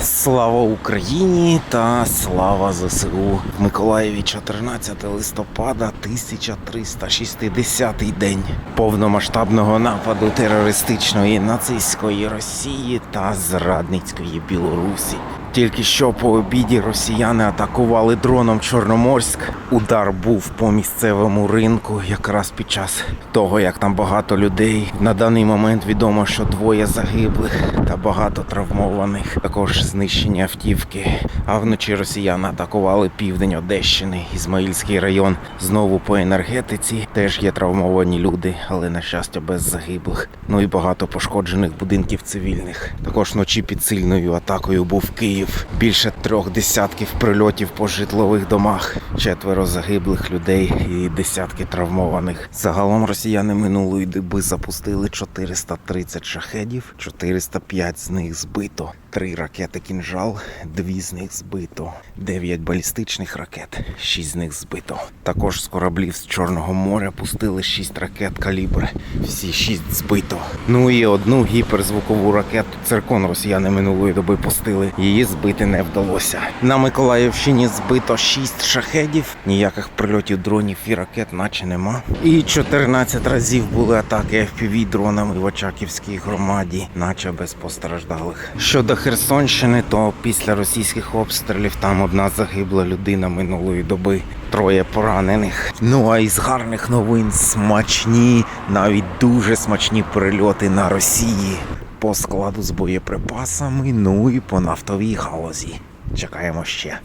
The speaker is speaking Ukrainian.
Слава Україні та слава ЗСУ в Миколаєві 14 листопада 1360 день повномасштабного нападу терористичної нацистської Росії та зрадницької Білорусі. Тільки що по обіді росіяни атакували дроном Чорноморськ. Удар був по місцевому ринку, якраз під час того, як там багато людей. На даний момент відомо, що двоє загиблих та багато травмованих. Також знищені автівки. А вночі росіяни атакували південь Одещини, Ізмаїльський район. Знову по енергетиці теж є травмовані люди, але на щастя без загиблих. Ну і багато пошкоджених будинків цивільних. Також вночі під сильною атакою був Київ. Більше трьох десятків прильотів по житлових домах, четверо загиблих людей і десятки травмованих. Загалом росіяни минулої доби запустили 430 шахедів, 405 з них збито. Три ракети кінжал, дві з них збито, дев'ять балістичних ракет, шість з них збито. Також з кораблів з Чорного моря пустили шість ракет калібр, всі шість збито. Ну і одну гіперзвукову ракету циркон росіяни минулої доби пустили. Її збити не вдалося. На Миколаївщині збито шість шахедів, ніяких прильотів дронів і ракет, наче нема. І 14 разів були атаки fpv дронами в Очаківській громаді, наче без постраждалих. Щодо Херсонщини, то після російських обстрілів там одна загибла людина минулої доби. Троє поранених. Ну а із гарних новин смачні, навіть дуже смачні прильоти на Росії по складу з боєприпасами, ну і по нафтовій галузі. Чекаємо ще.